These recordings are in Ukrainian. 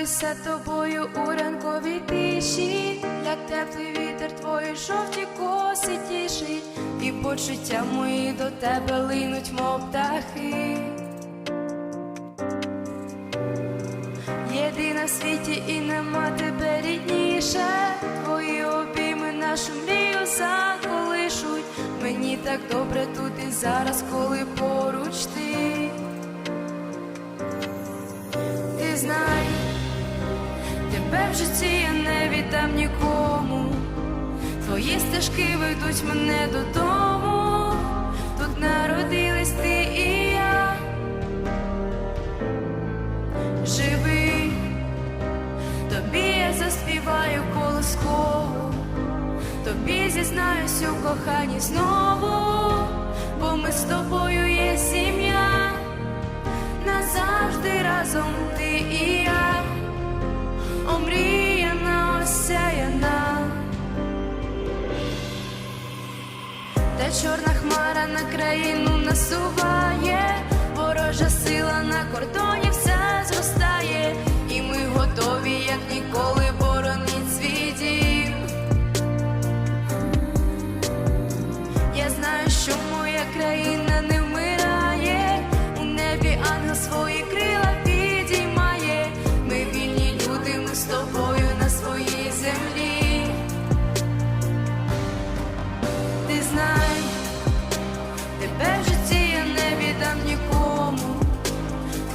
Пишаюся тобою у ранковій тиші, як теплий вітер твої жовті коси тішить, і почуття мої до тебе линуть, мов птахи. Єдина в світі і нема тебе рідніше, твої обійми нашу мрію заколишуть. Мені так добре тут і зараз, коли поруч ти. Ти знай, тебе в житті я не віддам нікому. Твої стежки ведуть мене додому. Тут народились ти і я. Живи, тобі я заспіваю колискову, тобі зізнаюсь у коханні знову, бо ми з тобою є сім'я, назавжди разом ти і я, омріяна, осяяна. Та чорна хмара на країну насуває, ворожа сила на кордоні все зростає, і ми готові, як ніколи, боронить свій. Я знаю, що моя країна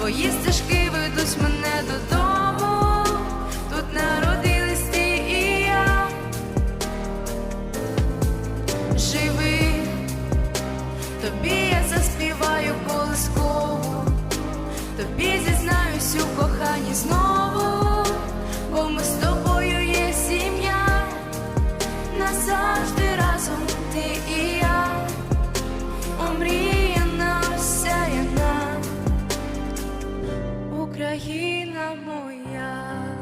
Твої стежки ведуть мене додому, тут народились ти і я. Живи, тобі я заспіваю колискову, тобі зізнаюсь у коханні знову, бо ми з тобою є сім'я, назавжди разом ти і я. Умрі. 那模样。